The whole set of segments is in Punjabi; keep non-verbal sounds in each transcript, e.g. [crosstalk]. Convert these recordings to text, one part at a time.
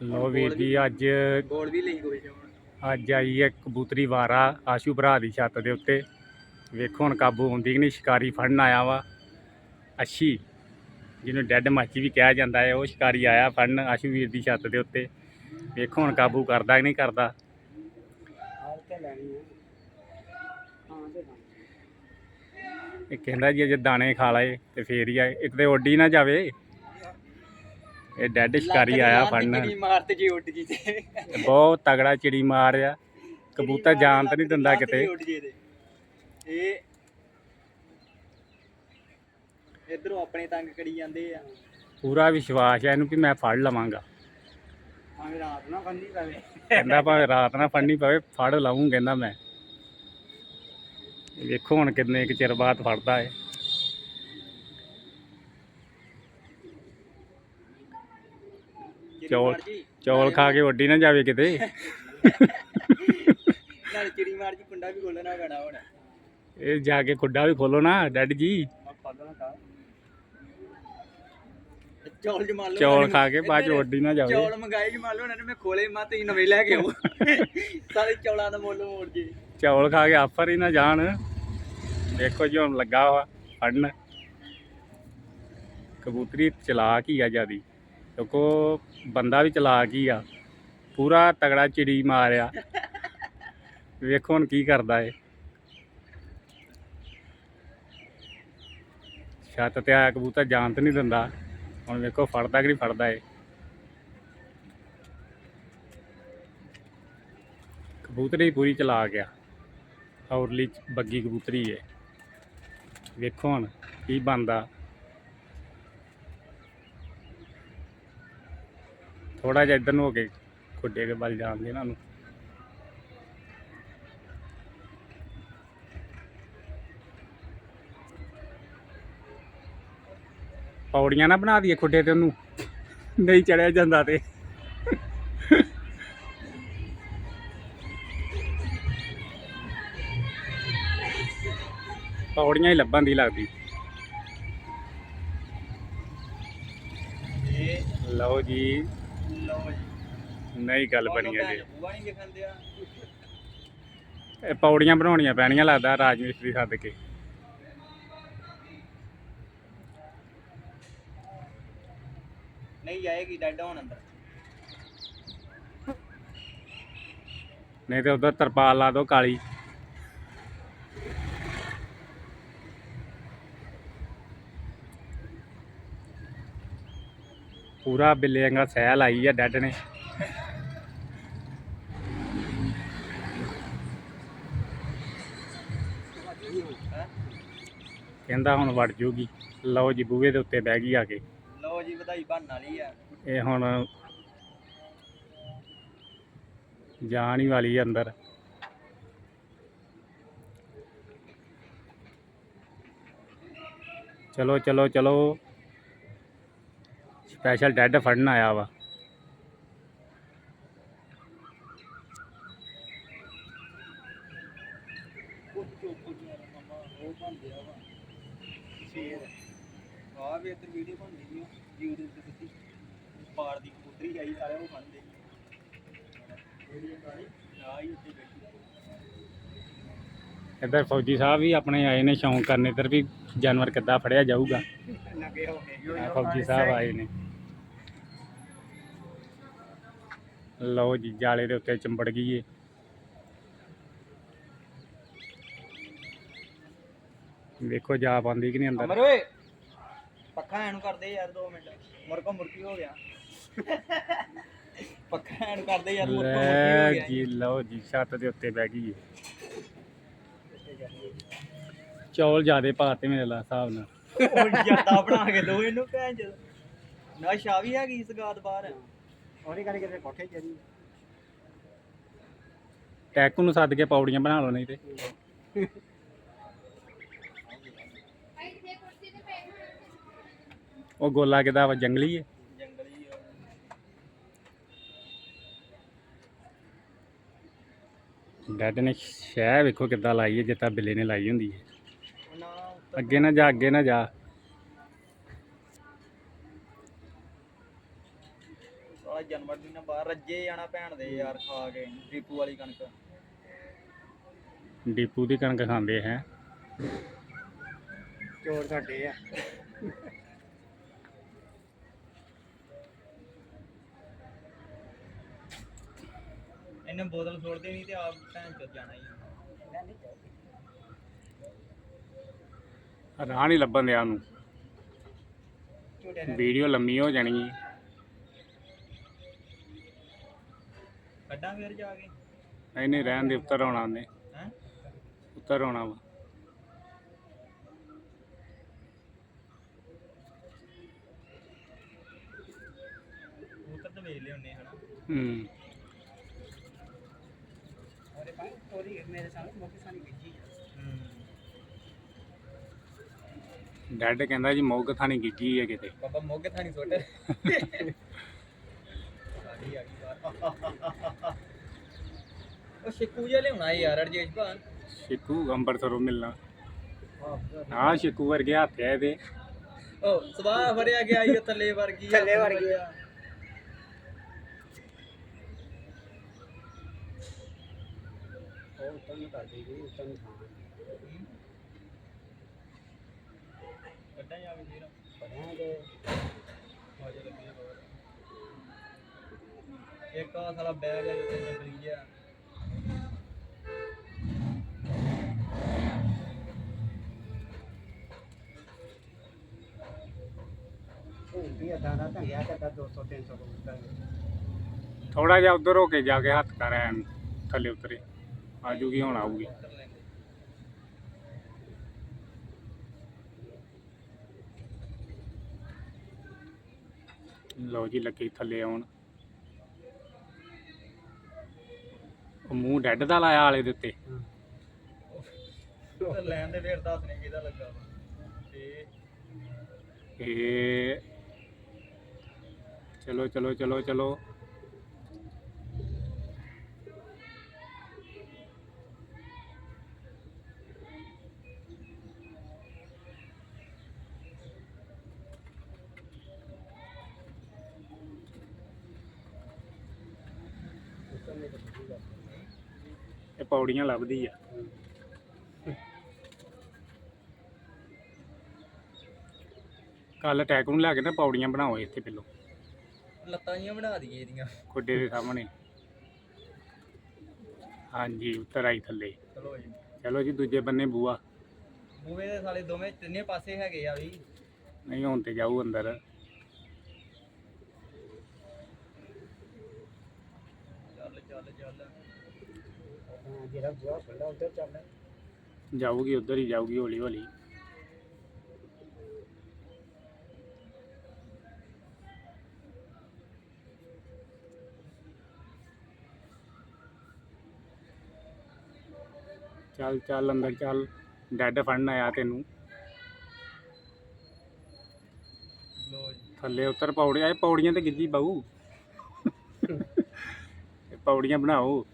ਲੋ ਵੀਰ ਜੀ ਅੱਜ ਗੋਲ ਵੀ ਲਈ ਕੋਈ ਅੱਜ ਆਈ ਹੈ ਕਬੂਤਰੀ ਵਾਰਾ ਆਸ਼ੂ ਭਰਾ ਦੀ ਛੱਤ ਦੇ ਉੱਤੇ। ਵੇਖੋ ਹੁਣ ਕਾਬੂ ਹੁੰਦੀ ਕਿ ਨਹੀਂ ਸ਼ਿਕਾਰੀ ਫੜਨ ਆਇਆ ਵਾ। ਅੱਛੀ ਜਿਹਨੂੰ ਡੈੱਡ ਮਾਚੀ ਵੀ ਕਿਹਾ ਜਾਂਦਾ ਹੈ ਉਹ ਸ਼ਿਕਾਰੀ ਆਇਆ ਫੜਨ ਆਸ਼ੂ ਵੀਰ ਦੀ ਛੱਤ ਦੇ ਉੱਤੇ। ਵੇਖੋ ਹੁਣ ਕਾਬੂ ਕਰਦਾ ਕਿ ਨਹੀਂ ਕਰਦਾ। ਇਹ ਕਹਿੰਦਾ ਜੀ ਜੇ ਦਾਣੇ ਖਾ ਲਏ ਤੇ ਫੇਰ ਹੀ ਆ ਇੱਕ ਤੇ ਉੱਡੀ ਨਾ ਜਾਵੇ। ਇਹ ਡੈੱਡ ਸ਼ਿਕਾਰੀ ਆਇਆ ਫੜਨ। ਜੇ ਉੱਡ ਗਈ ਤੇ। ਬਹੁਤ ਤਗੜਾ ਚਿੜੀ ਮਾਰ ਆ ਕਬੂਤਰ ਜਾਨ ਤਾਂ ਨਹੀਂ ਦਿੰਦਾ ਕਿਤੇ। ਇਹ ਇਧਰੋਂ ਆਪਣੇ ਤੰਗ ਕਰੀ ਜਾਂਦੇ ਆ। ਪੂਰਾ ਵਿਸ਼ਵਾਸ ਹੈ ਇਹਨੂੰ ਵੀ ਮੈਂ ਫੜ ਲਵਾਂਗਾ। ਭਾਵੇਂ ਰਾਤ ਨਾ ਫੰਨੀ ਪਵੇ। ਕਹਿੰਦਾ ਭਾਵੇਂ ਰਾਤ ਨਾ ਫੜਨੀ ਪਵੇ ਫੜ ਲਾਉਂ ਕਹਿੰਦਾ ਮੈਂ। ਵੇਖੋ ਹੁਣ ਕਿੰਨੇ ਕੁ ਚਿਰ ਬਾਅਦ ਫੜਦਾ ਹੈ ਚੌਲ ਚੌਲ ਖਾ ਕੇ ਉੱਡੀ ਨਾ ਜਾਵੇ ਕਿਤੇ। ਨਾਲ ਚਿੜੀ ਮਾਰ ਜੀ ਕੁੰਡਾ ਵੀ ਖੋਲਣਾ ਪੈਣਾ ਹੁਣ। ਇਹ ਜਾ ਕੇ ਖੁੱਡਾ ਵੀ ਖੋਲੋ ਨਾ ਡੈਡ ਜੀ। ਚੌਲ ਚੌਲ ਖਾ ਕੇ ਬਾਅਦ ਚ ਉੱਡੀ ਨਾ ਜਾਵੇ। ਚੌਲ ਮੰਗਾਏ ਜਮਾ ਲਓ ਉਹਨਾਂ ਨੇ ਮੈਂ ਖੋਲੇ ਮਾ ਤੇ ਨਵੇਂ ਲੈ ਕੇ ਆਉ ਸਾਰੇ ਚੌਲਾਂ ਦਾ ਮੁੱਲ ਮੋੜ ਜੇ। ਚੌਲ ਖਾ ਕੇ ਆਫਰ ਹੀ ਨਾ ਜਾਣ। ਦੇਖੋ ਜੀ ਹੁਣ ਲੱਗਾ ਵਾ ਫੜਨ। ਕਬੂਤਰੀ ਚਲਾਕ ਹੀ ਆ ਜਿਆਦੀ। ਕਿਉਂਕਿ ਬੰਦਾ ਵੀ ਚਲਾਕ ਹੀ ਆ। ਪੂਰਾ ਤਗੜਾ ਚਿੜੀ ਮਾਰਿਆ। ਵੇਖੋ ਹੁਣ ਕੀ ਕਰਦਾ ਏ ਛੱਤ ਤੇ ਆਇਆ ਕਬੂਤਰ ਜਾਣ ਤੇ ਨਹੀਂ ਦਿੰਦਾ। ਹੁਣ ਵੇਖੋ, ਫੜਦਾ ਕਿ ਨਹੀਂ ਫੜਦਾ ਏ ਕਬੂਤਰੀ ਪੂਰੀ ਚਲਾ ਗਿਆ ਔਰਲੀ ਬੱਗੀ ਕਬੂਤਰੀ ਏ। ਵੇਖੋ ਹੁਣ ਕੀ ਬੰਦਾ ਥੋੜਾ ਜਿਹਾ ਇੱਧਰ ਨੂੰ ਹੋ ਕੇ ਖੁੱਡੇ ਦੇ ਵੱਲ ਜਾਣਗੇ ਇਹਨਾਂ ਨੂੰ ਪੌੜੀਆਂ ਨਾ ਬਣਾ ਦਈਏ ਖੁੱਡੇ ਤੇ ਉਹਨੂੰ, ਨਹੀਂ ਚੜਿਆ ਜਾਂਦਾ ਤੇ। ਪੌੜੀਆਂ ਹੀ ਲੱਭਣ ਦੀ ਲੱਗਦੀ। ਲਓ ਜੀ ਲਓ ਜੀ ਨਹੀਂ ਗੱਲ ਬਣੀ ਹੈ ਜੀ ਬੂਆ ਨਹੀਂ ਦੇਖਣ ਦਿਆ ਇਹ ਪੌੜੀਆਂ ਬਣਾਉਣੀਆਂ ਪੈਣੀਆਂ ਲੱਗਦਾ ਰਾਜ ਮਿਸਤਰੀ ਸੱਦ ਕੇ। ਨਹੀਂ ਜਾਏਗੀ ਡੈਡ ਹੁਣ ਅੰਦਰ। ਨਹੀਂ ਤੇ ਉਧਰ ਤਰਪਾਲ ਲਾ ਦੋ ਕਾਲੀ। ਪੂਰਾ ਬਿੱਲੇ ਵਾਂਗਾ ਸਹਿ ਲਾਈ ਆ ਡੈਡ ਨੇ? ਕਹਿੰਦਾ ਹੁਣ ਵੜ ਜੂਗੀ। ਲਓ ਜੀ ਬੂਹੇ ਦੇ ਉੱਤੇ ਬਹਿ ਗਈ ਆ ਕੇ। ਲਓ ਜੀ ਵਧਾਈ ਬਣਨ ਵਾਲੀ ਆ। ਇਹ ਹੁਣ ਜਾਣ ਹੀ ਵਾਲੀ ਆ ਅੰਦਰ। ਚਲੋ ਚਲੋ ਚਲੋ। ਸਪੈਸ਼ਲ ਡੈਡ ਫੜਨ ਆਇਆ ਵਾ। ਆ ਇੱਧਰ ਵੀਡੀਓ ਬਣਦੀ ਆ YouTube ਤੇ ਦਿੱਤੀ ਪਾਰ ਦੀ ਕਬੂਤਰੀ ਆਈ ਸਾਰੇ ਉਹ ਖਾਂਦੇ ਵੀਡੀਓ ਕਾਲੀ ਆ ਹੀ ਉੱਤੇ ਬੈਠੀ ਇੱਧਰ ਫੌਜੀ ਸਾਹਿਬ ਵੀ ਆਪਣੇ ਆਏ ਨੇ ਸ਼ੌਂਕ ਕਰਨ ਇੱਧਰ ਵੀ ਜਾਨਵਰ ਕਿੱਦਾਂ ਫੜਿਆ ਜਾਊਗਾ। ਫੌਜੀ ਸਾਹਿਬ ਆਏ ਨੇ। ਲਓ ਜੀ ਜਾਲੇ ਦੇ ਉੱਤੇ ਚੰਬੜ ਗਈ ਏ। ਵੇਖੋ ਜਾ ਪਾਉਂਦੀ ਕਿ ਨਹੀਂ ਅੰਦਰ? ਅਮਰ ਓਏ ਪੱਖਾ ਐਨੂੰ ਕਰਦੇ ਯਾਰ 2 ਮਿੰਟ। ਮੁਰਕੋ ਮੁਰਕੀ ਹੋ ਗਿਆ। ਪੱਖਾ ਐਨੂੰ ਕਰਦੇ ਯਾਰ ਮੁਰਕੋ ਮੁਰਕੀ ਹੋ ਗਿਆ। ਜੀ ਲਓ ਜੀ ਛੱਤ ਦੇ ਉੱਤੇ ਬਹਿ ਗਈ ਏ। ਚੌਲ ਜਿਆਦੇ ਪਾਤੇ ਮੇਰੇ ਲਾ ਹਿਸਾਬ ਨਾਲ। ਉਹ ਜਰਦਾ ਬਣਾ ਕੇ ਦੋ ਇਹਨੂੰ ਭੈਣ ਚ ਨਾ ਸ਼ਾ ਵੀ ਹੈਗੀ ਸਗਾਤ ਬਾਹਰ। ਉਹਨੇ ਕਰਕੇ ਕਿਤੇ ਕੋਠੇ ਚੜੀ ਟੈਕੂ ਨੂੰ ਸੱਦ ਕੇ ਪੌੜੀਆਂ ਬਣਾ ਲਓ ਨਹੀਂ ਤੇ। ਉਹ ਗੋਲਾ ਕਿਦਾ ਵਾ, ਜੰਗਲੀ ਹੈ ਡੈਡ ਨੇ ਸ਼ਹਿ ਵੇਖੋ ਕਿੱਦਾਂ ਲਾਈ ਹੈ ਜਿੱਦਾਂ ਬਿੱਲੇ ਨੇ ਲਾਈ ਹੁੰਦੀ ਹੈ ਅੱਗੇ ਨਾ ਜਾ, ਅੱਗੇ ਨਾ ਜਾ ਸਾਲਾ ਜਨਵਰ ਰੱਜੇ ਜਾਣਾ ਭੈਣ ਦੇ ਯਾਰ ਖਾ ਕੇ ਡੀਪੂ ਵਾਲੀ ਕਣਕ। ਡੀਪੂ ਦੀ ਕਣਕ ਖਾਂਦੇ ਹੈ। ਚੋਰ ਸਾਡੇ ਆ। ਇਹਨੇ ਬੋਤਲ ਛੋੜ ਦੇਣੀ ਤੇ ਆਪ ਭੈਣ ਚੋਦ ਜਾਣਾ ਹੀ ਰਾਹ ਨਹੀਂ ਲੱਭਣ ਦਿਆ ਉਹਨੂੰ। ਵੀਡੀਓ ਲੰਮੀ ਹੋ ਜਾਣੀ। ਹੈ ਕੱਢਾਂ ਫੇਰ ਜਾ ਕੇ। ਨਹੀਂ ਨਹੀਂ ਰਹਿਣ ਦੇ ਉੱਤਰ ਆਉਣਾ ਹੈ? ਉੱਤਰ ਆਉਣਾ ਵਾ। ਉੱਤਰ ਤਾਂ ਵੇਚ ਲਿਆਉਣੇ ਹਨਾ। ਹੂੰ। ਉਹਦੇ ਪਾਸ ਤੋਰੀ ਮੇਰੇ ਸਾਹਮਣੇ ਮੋਕੇ ਸਾਨੀ ਗਿੱਜੀ ਹੂੰ ਡੈਡ ਕਹਿੰਦਾ ਜੀ ਮੌਗ ਥਾਣੀ ਗਿੱਜੀ ਹੈ ਕਿਤੇ। ਬਾਬਾ ਮੋਗੇ ਥਾਣੀ ਸੁੱਟ। [laughs] ਸਾਡੀ ਆ ਗਈ ਬਾਹਰ ਉਹ ਸ਼ਿਕੂ ਜਿਹਾ ਲਿਆਉਣਾ ਯਾਰ ਅਰਜੇਸ਼ ਭਾਨ। ਸ਼ਿਕੂ ਅੰਬਰਸਰੋਂ ਮਿਲਣਾ। ਹਾਂ ਸ਼ਿਕੂ ਵਰਗੇ ਹੱਥ ਆ ਇਹਦੇ। ਉਹ ਸਵਾਹ ਫੜਿਆ ਗਿਆ ਇਹ ਥੱਲੇ ਵਰਗੀ ਥੱਲੇ ਵਰਗੀ ਆ। ਉਹ ਉੱਤੋਂ ਨੂੰ ਕਰਦੀ ਗਈ ਉੱਤੋਂ ਨੂੰ ਥਾਂ। ਕੱਢਾਂ ਜਾ ਕੇ ਫੇਰ ਪੜਾਂਗੇ ਮਜ਼ਾ ਲੱਗੇ ਬਹੁਤ ਇੱਕ ਆ ਸਾਲਾ ਬੈਗ ਹੈ ਜਿੱਥੇ ਨਕਲੀ ਜਿਹਾ ਹੁੰਦੀ ਏਦਾਂ ਦਾ ਢੰਗਿਆ ਕਰਦਾ 200 300 ਰੁਪਏ ਥੋੜਾ ਜਿਹਾ ਉਧਰ ਹੋ ਕੇ ਜਾ ਕੇ ਹੱਥ ਕਰ ਐਨ ਥੱਲੇ ਉਤਰੇ। ਆਜੂਗੀ ਹੁਣ ਆਊਗੀ। ਲਓ ਜੀ ਲੱਗੀ ਥੱਲੇ ਆਉਣ। ਉਹ ਮੂੰਹ ਡੈਡ ਦਾ ਲਾਇਆ ਆਲੇ ਦੇ ਉੱਤੇ। ਉਹ ਲੈਣ ਦੇ ਫੇਰ ਦੱਸ ਨਹੀਂ ਕਿਹਦਾ ਲੱਗਾ ਵਾ। ਤੇ ਇਹ ਚਲੋ ਚਲੋ ਚਲੋ ਚਲੋ। ਇਹ ਪੌੜੀਆਂ ਲੱਭਦੀ ਆ। ਕੱਲ ਟੈਕ ਨੂੰ ਲੈ ਕੇ ਨਾ ਪੌੜੀਆਂ ਬਣਾਓ ਇੱਥੇ ਪਹਿਲੋਂ। ਲੱਤਾਂ ਜੀਆਂ ਬਣਾ ਦਈਏ ਇਹਦੀਆਂ। ਖੁੱਡੇ ਦੇ ਸਾਹਮਣੇ। ਹਾਂਜੀ ਉੱਤਰ ਆਈ ਥੱਲੇ। ਚਲੋ ਜੀ। ਚਲੋ ਜੀ ਦੂਜੇ ਬੰਨੇ ਬੂਆ। ਬੂਵੇ ਦੇ ਸਾਲੇ ਦੋਵੇਂ ਤਿੰਨੇ ਪਾਸੇ ਹੈਗੇ ਆ ਵੀ। ਨਹੀਂ ਹੁਣ ਤੇ ਜਾਊ ਅੰਦਰ ਚੱਲ ਚੱਲ ਚੱਲ ਹਾਂ ਜਿਹੜਾ ਬੁਆ ਖੁੱਲਾ ਉੱਧਰ ਚੱਲ ਜਾਊਗੀ, ਉਧਰ ਹੀ ਜਾਊਗੀ, ਹੌਲੀ ਹੌਲੀ। ਚੱਲ ਚੱਲ ਅੰਦਰ ਚੱਲ, ਡੈਡ ਫੜਨ ਆਇਆ ਤੈਨੂੰ। ਥੱਲੇ ਉੱਤਰ ਪੌੜੀਆਂ, ਇਹ ਪੌੜੀਆਂ ਤੇ ਗਿੱਜੀ ਬਾਊ। ਪੌੜੀਆਂ ਬਣਾਓ।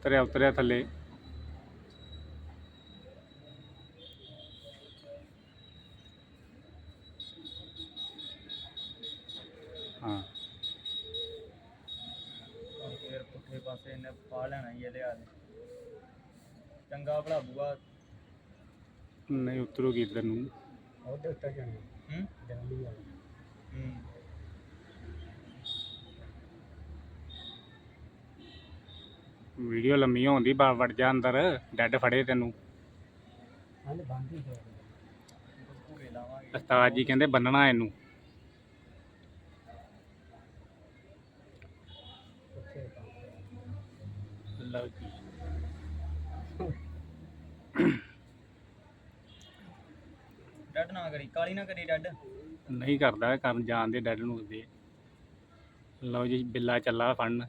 ਉਤਰਿਆ ਉਤਰਿਆ ਥੱਲੇ। ਹਾਂ। ਫੇਰ ਪੁੱਠੇ ਪਾਸੇ ਇਹਨੇ ਪਾ ਲੈਣਾ ਹੀ ਇਹਦੇ ਚੰਗਾ ਭਲਾ ਬੂਆ। ਨਹੀਂ ਉਤਰੂਗੀ ਇੱਧਰ ਨੂੰ ਉਹਦੇ ਉੱਤੇ ਜਾਣਾ ਹੂੰ? ਜਲਦੀ ਆ। ਹੂੰ। ਵੀਡੀਓ ਲੰਮੀ ਹੋਉਂਦੀ ਬਾ ਵੜ ਜਾ ਅੰਦਰ ਡੈਡ ਫੜੇ ਤੈਨੂੰ। ਉਸਤਾਦ ਜੀ ਕਹਿੰਦੇ ਬੰਨਣਾ ਇਹਨੂੰ। ਲਓ ਜੀ। ਡੱਡ ਨਾ ਕਰੀ ਕਾਲੀ ਨਾ ਕਰੀ ਡੱਡ। ਨਹੀਂ ਕਰਦਾ ਕਰਨ ਜਾਣ ਦੇ ਡੈਡ ਨੂੰ ਦੇ। ਲਓ ਜੀ ਬਿੱਲਾ ਚੱਲਾ ਫੜਨ।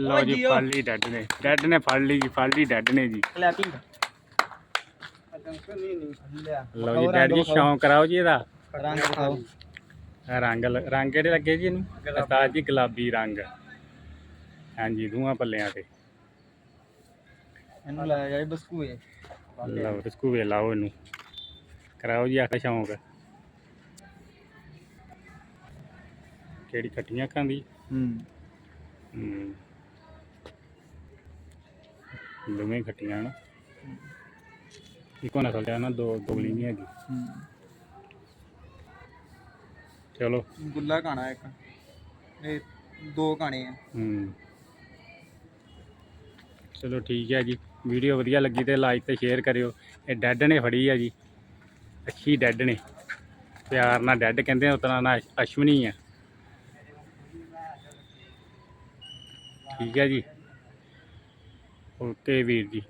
ਲਓ ਜੀ। ਫੜ ਲਈ ਡੈਡ ਨੇ। ਡੈਡ ਨੇ ਫੜ ਲਈ ਜੀ ਫੜ ਲਈ ਡੈਡ ਨੇ ਜੀ। ਲਓ ਜੀ ਡੈਡ ਜੀ ਸ਼ੌਂਕ ਕਰਾਓ ਜੀ ਇਹਦਾ। ਰੰਗ ਦਿਖਾਓ ਰੰਗ ਲ- ਰੰਗ ਕਿਹੜੇ ਲੱਗੇ ਜੀ ਇਹਨੂੰ? ਉਸਤਾਦ ਜੀ ਗੁਲਾਬੀ ਰੰਗ। ਹਾਂਜੀ ਦੋਹਾਂ ਪੱਲਿਆਂ ਤੇ। ਇਹਨੂੰ ਲਾਇਆ ਜਾਏ ਬਸਕੂਏ। ਲਓ ਰਸਕੂਵੇ ਲਾਓ ਇਹਨੂੰ। ਕਰਾਓ ਜੀ ਆਖਾ ਸ਼ੌਂਕ। ਕਿਹੜੀ ਖੱਟੀਆਂ ਖਾਂਦੀ ਹੂੰ। ਹੂੰ। ਦੋਵੇਂ ਖੱਟੀਆਂ ਨਾ ਇੱਕੋ ਨਸਲ ਦਾ ਨਾ ਦੋ ਦੋਗਲੀ ਨਹੀਂ ਹੈਗੀ। ਚਲੋ। ਗੁੱਲਾ ਕਾਣਾ ਇੱਕ। ਇਹ ਦੋ ਕਾਣੇ ਆ। ਹੂੰ। ਚਲੋ ਠੀਕ ਹੈ ਜੀ। ਵੀਡੀਓ ਵਧੀਆ ਲੱਗੀ ਤੇ ਲਾਈਕ ਤੇ ਸ਼ੇਅਰ ਕਰਿਓ। ਇਹ ਡੈਡ ਨੇ ਫੜੀ ਆ ਜੀ। ਅੱਛੀ ਡੈਡ ਨੇ। ਪਿਆਰ ਨਾਲ ਡੈਡ ਕਹਿੰਦੇ ਆ ਉਤਨਾ ਨਾ ਅਸ਼ਵਨੀ ਆ। ਠੀਕ ਹੈ ਜੀ। ਓਕੇ ਵੀਰ ਜੀ।